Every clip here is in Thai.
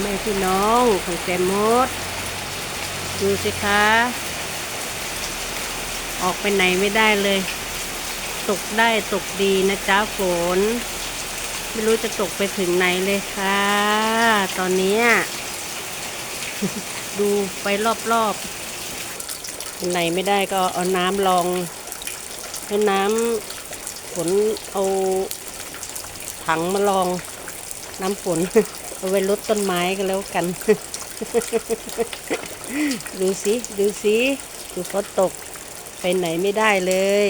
แม่พี่น้องของแจมด ดูสิคะ ออกไปไหนไม่ได้เลย ตกได้ตกดีนะจ๊ะฝน ไม่รู้จะตกไปถึงไหนเลยค่ะ ตอนนี้ ดูไปรอบๆไหนไม่ได้ก็เอาน้ำลองเอาน้ำฝนเอาถังมาลอง น้ำฝนเอาไว้ลดต้นไม้กันแล้วกัน ดูสิดูสิดูฝนตกไปไหนไม่ได้เลย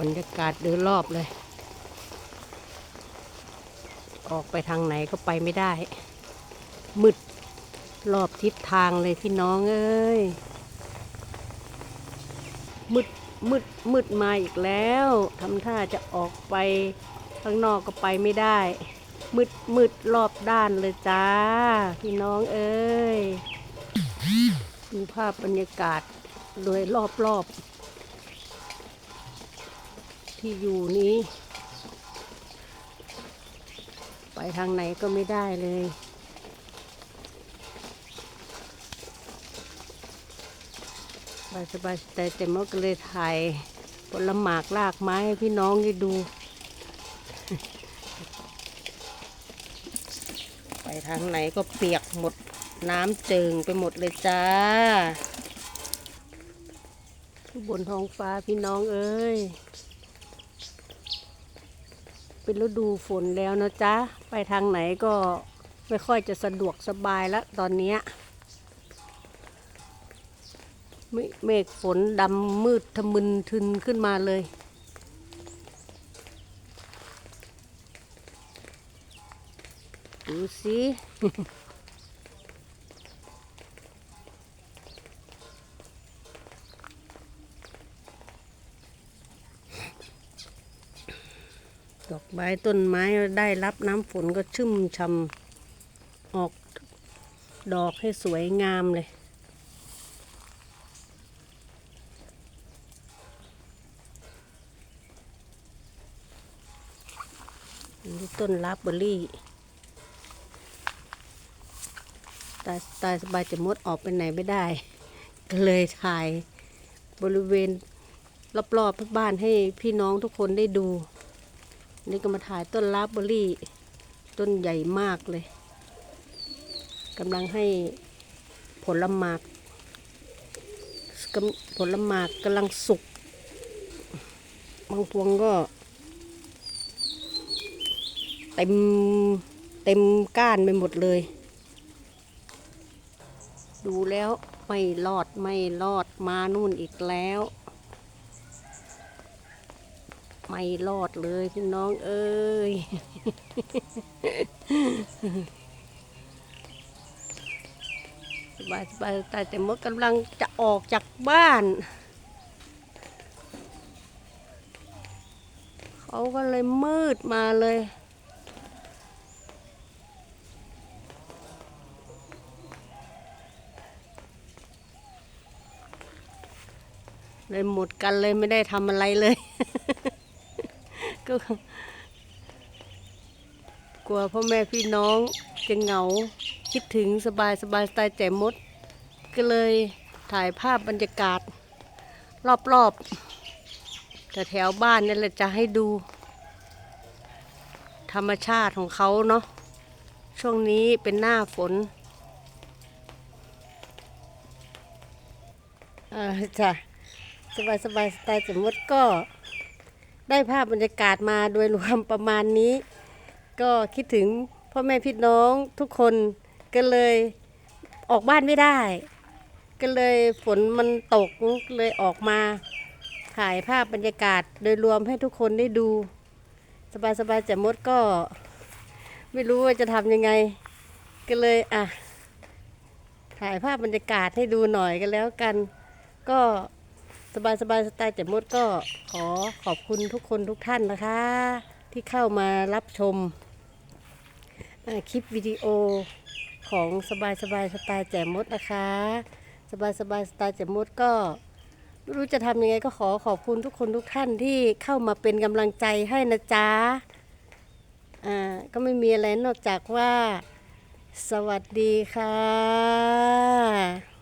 บรรยากาศโดยรอบเลย ออกไปทางไหนก็ไปไม่ได้ มืด รอบทิศทางเลยพี่น้องเอ้ยมืดมืดมืดมาอีกแล้วทำท่าจะออกไปข้างนอกก็ไปไม่ได้ มืดมืดรอบด้านเลยจ้า พี่น้องเอ้ยดูภาพบรรยากาศโดยรอบรอบที่อยู่นี้ ไปทางไหนก็ไม่ได้เลย บายสบายแต่แต่เมื่อก็เลยถ่ายผลหมากลากไม้ให้พี่น้องได้ดู ไปทางไหนก็เปียกหมดน้ำเจิงไปหมดเลยจ้าบนท้องฟ้าพี่น้องเอ้ย เป็นฤดูฝนแล้วนะจ๊ะ ไปทางไหนก็ไม่ค่อยจะสะดวกสบายแล้วตอนเนี้ย เมฆฝนดำมืดทะมึนทึนขึ้นมาเลย ดูสิดอกไม้ต้นไม้ได้รับน้ำฝนก็ชุ่มช่ำออกดอกให้สวยงามเลย นี่ต้นลาบเบอร์รี่ตายตายสบายจะมดออกไปไหนไม่ได้ ก็เลยถ่ายบริเวณรอบๆทุกบ้านให้พี่น้องทุกคนได้ดู นี่ก็มาถ่ายต้นลาบเบอร์รี่ ต้นใหญ่มากเลยกำลังให้ผลหมากผลหมากกำลังสุก บางพวงก็ เต็มเต็มก้านไปหมดเลย ดูแล้วไม่รอดไม่รอดมานู่นอีกแล้ว ไม่รอดเลยพี่น้องเอ้ยสบายสบายแต่แต่เมดกำลังจะออกจากบ้านเขาก็เลยมืดมาเลย เลยหมดกันเลยไม่ได้ทำอะไรเลย ก็กลัวพ่อแม่พี่น้องจะเหงาคิดถึงสบายสบายสไตล์แจ่มมด ก็เลยถ่ายภาพบรรยากาศ รอบๆแต่แถวบ้านนี่แหละจะให้ดู ธรรมชาติของเขาเนาะช่วงนี้เป็นหน้าฝนอ่าจ้ะ สบายสบายสไตล์สมมติก็ได้ภาพบรรยากาศมาโดยรวมประมาณนี้ ก็คิดถึงพ่อแม่พี่น้องทุกคนก็เลยออกบ้านไม่ได้ ก็เลยฝนมันตกเลยออกมาถ่ายภาพบรรยากาศโดยรวมให้ทุกคนได้ดู สบายสบายๆแจ่มมดก็ ไม่รู้ว่าจะทำยังไง ก็เลยอะถ่ายภาพบรรยากาศให้ดูหน่อยกันแล้วกัน ก็ สบายสบายสไตล์แจ่มมดก็ขอขอบคุณทุกคนทุกท่านนะคะ ที่เข้ามารับชมคลิปวิดีโอของสบายสบายสไตล์แจ่มมดนะคะ สบายสบายสไตล์แจ่มมดก็ไม่รู้จะทำยังไงก็ขอขอบคุณทุกคนทุกท่านที่เข้ามาเป็นกำลังใจให้นะจ๊ะอ่าก็ไม่มีอะไรนอกจากว่า สวัสดีค่ะ